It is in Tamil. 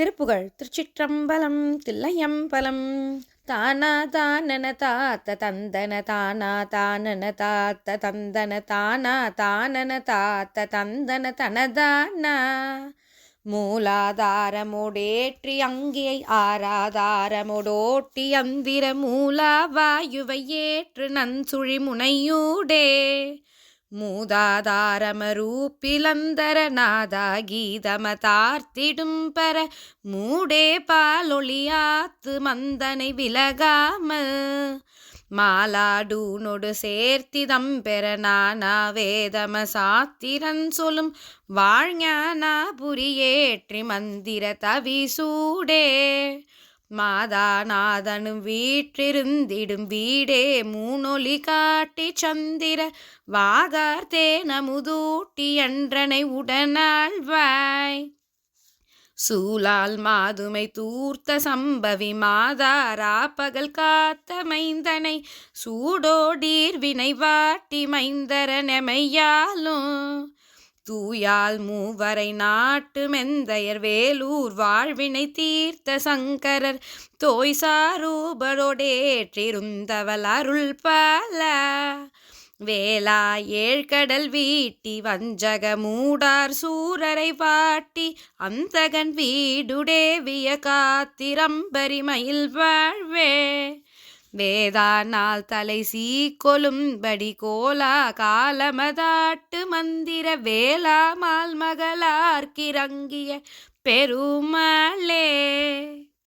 திருப்புகழ் திருச்சிற்றம்பலம் தில்லையம்பலம். தானா தானன தாத்த தந்தன தானா தானன தாத்த தந்தன தானா தானன தாத்த தந்தன தனதானா. மூலாதாரமுடேற்றி அங்கியை ஆராதாரமுடோட்டி அந்திர மூலா வாயுவை ஏற்று நன்சுழி முனையூடே. மூதாதாரமரூப்பிலந்தர நாதா கீதமதார்த்திடும் பர மூடே பாலொளியாத்து மந்தனை விலகாமல் மாலாடூனொடு சேர்த்திதம் பெற நானா வேதம சாத்திரன் சொல்லும் வாழ்ஞானா புரியேற்றி மந்திர தவிசூடே மாதாநாதனும் வீற்றிருந்திடும் வீடே மூனொலி காட்டி சந்திர வாகார்த்தே நமுதூட்டி என்றனை உடனாழ்வாய் சூலால் மாதுமை தூர்த்த சம்பவி மாதாரா பகல் காத்த மைந்தனை சூடோடீர் வினை வாட்டி மைந்தர நெமையாலும் தூயால் மூவரை நாட்டு மெந்தையர் வேலூர் வாழ்வினை தீர்த்த சங்கரர் தோய் சாரூபரோடேற்றிருந்தவள் அருள் பல. வேளா ஏழ்கடல் வீட்டி வஞ்சக மூடார் சூரரை பாட்டி அந்தகன் வீடுடேவிய காத்திரம்பரி மயில் வாழ்வே. வேதானால் தலை சீக்கொலும்படி கோலா காலமதாட்டு மந்திர வேளாமால் மகளார்க்கிறங்கிய பெருமாளே.